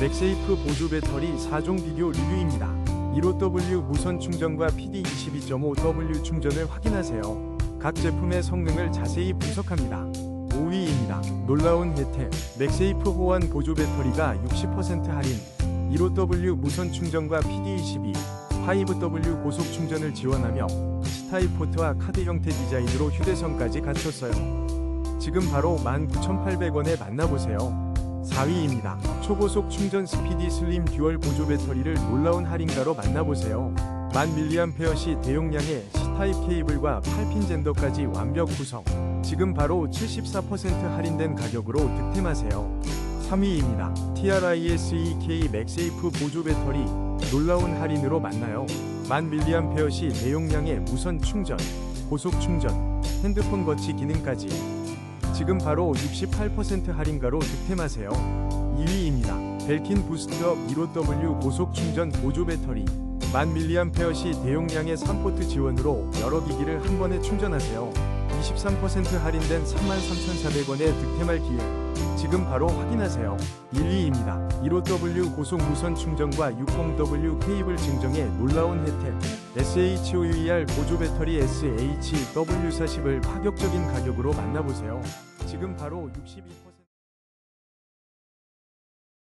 맥세이프 보조 배터리 4종 비교 리뷰입니다. 15W 무선 충전과 PD22.5W 충전을 확인하세요. 각 제품의 성능을 자세히 분석합니다. 5위입니다. 놀라운 혜택. 맥세이프 호환 보조 배터리가 60% 할인. 15W 무선 충전과 PD22, 5W 고속 충전을 지원하며 C타입 포트와 카드 형태 디자인으로 휴대성까지 갖췄어요. 지금 바로 19,800원에 만나보세요. 4위입니다. 초고속 충전 스피디 슬림 듀얼 보조 배터리를 놀라운 할인가로 만나보세요. 1000mAh 대용량의 C타입 케이블과 8핀 젠더까지 완벽 구성. 지금 바로 74% 할인된 가격으로 득템하세요. 3위입니다. TRISEK 맥세이프 보조 배터리 놀라운 할인으로 만나요. 1000mAh 대용량의 무선 충전, 고속 충전, 핸드폰 거치 기능까지 지금 바로 68% 할인가로 득템하세요. 2위입니다. 벨킨 부스트업 15W 고속 충전 보조 배터리 1000mAh 대용량의 3포트 지원으로 여러 기기를 한 번에 충전하세요. 23% 할인된 33,400원에 득템할 기회. 지금 바로 확인하세요. 1위입니다. 15W 고속 무선 충전과 60W 케이블 증정의 놀라운 혜택. SHOUER 보조 배터리 SHW40을 파격적인 가격으로 만나보세요. 지금 바로 62%